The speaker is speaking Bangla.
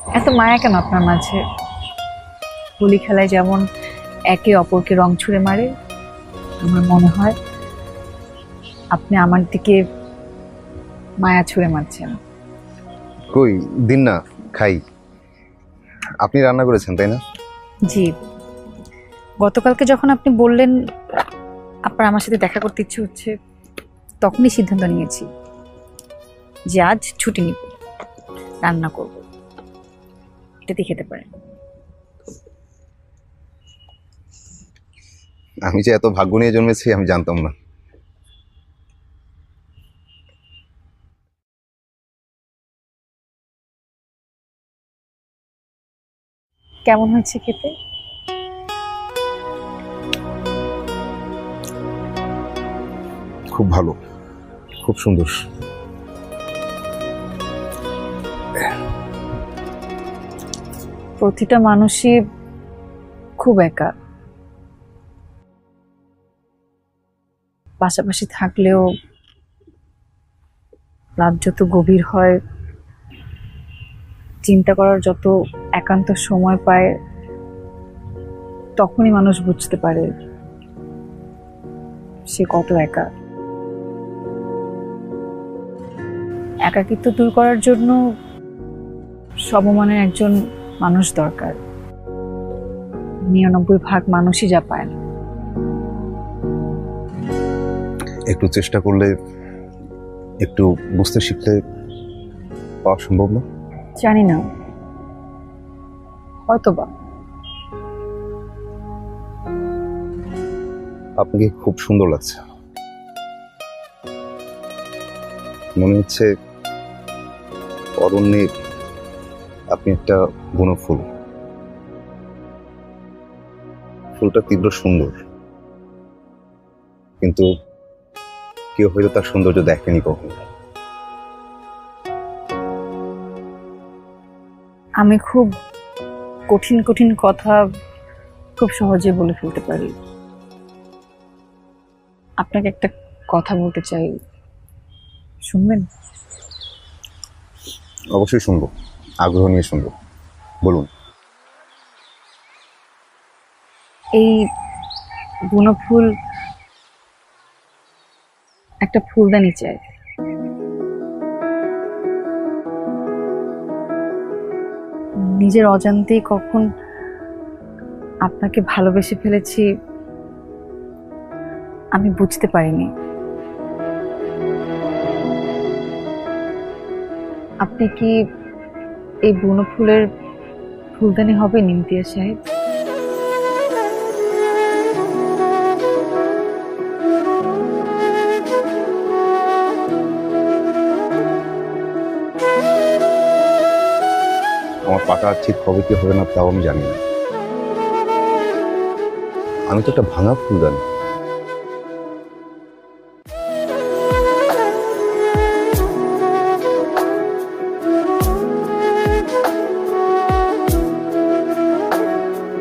এত মায়া কেন আপনার মাঝে? হোলি খেলায় যেমন একে অপরকে রং ছুঁড়ে মারে আমার মনে হয় আপনি আমার দিকে মায়া ছুঁড়ে মারছেন। কই দিন না খাই। আপনি রান্না করেছেন তাই না? জি। গতকালকে যখন আপনি বললেন আপনার আমার সাথে দেখা করতে ইচ্ছে হচ্ছে তখনই সিদ্ধান্ত নিয়েছি যে আজ ছুটি নিব রান্না করব। এটাতে খেতে পারেন আমি যে এত ভাগ্য নিয়ে জন্মেছি আমি জানতাম না। কেমন হয়েছে খেতে? খুব ভালো। খুব সুন্দর। প্রতিটা মানুষই খুব একা। পাশাপাশি থাকলেও রাত যত গভীর হয়, চিন্তা করার যত একান্ত সময় পায়, তখনই মানুষ বুঝতে পারে সে কত একা। একাকিত্ব দূর করার জন্য সমমানের একজন মানুষ দরকার। নিরানব্বই ভাগ মানুষই যা পায় না। একটু চেষ্টা করলে একটু বুঝতে শিখলে পাওয়া সম্ভব না? জানি না। হয়তোবা। আপনাকে খুব সুন্দর লাগছে। মনে হচ্ছে অরণ্যে আপনি একটা বুনো ফুল ফুলটা তীব্র সুন্দর। কিন্তু কেউ হয়তো তার সৌন্দর্য দেখেনি কখনো। আমি খুব কঠিন কঠিন কথা খুব সহজে বলে ফেলতে পারি। আপনাকে একটা কথা বলতে চাই। শুনবেন? অবশ্যই শুনব। আগ্রহ নিয়ে শুনব। বলুন। এই বুনো ফুল একটা ফুলদানি চাই। নিজের অজান্তেই কখন আপনাকে ভালোবেসে ফেলেছি আমি বুঝতে পারিনি। আপনি কি এই বুনো ফুলের ফুলদানি হবে নিমতিয়া সাহেব। আমার পাটা ঠিক কবে কি হবে না তাও আমি জানি না। আমি তো একটা ভাঙা ফুলদানি।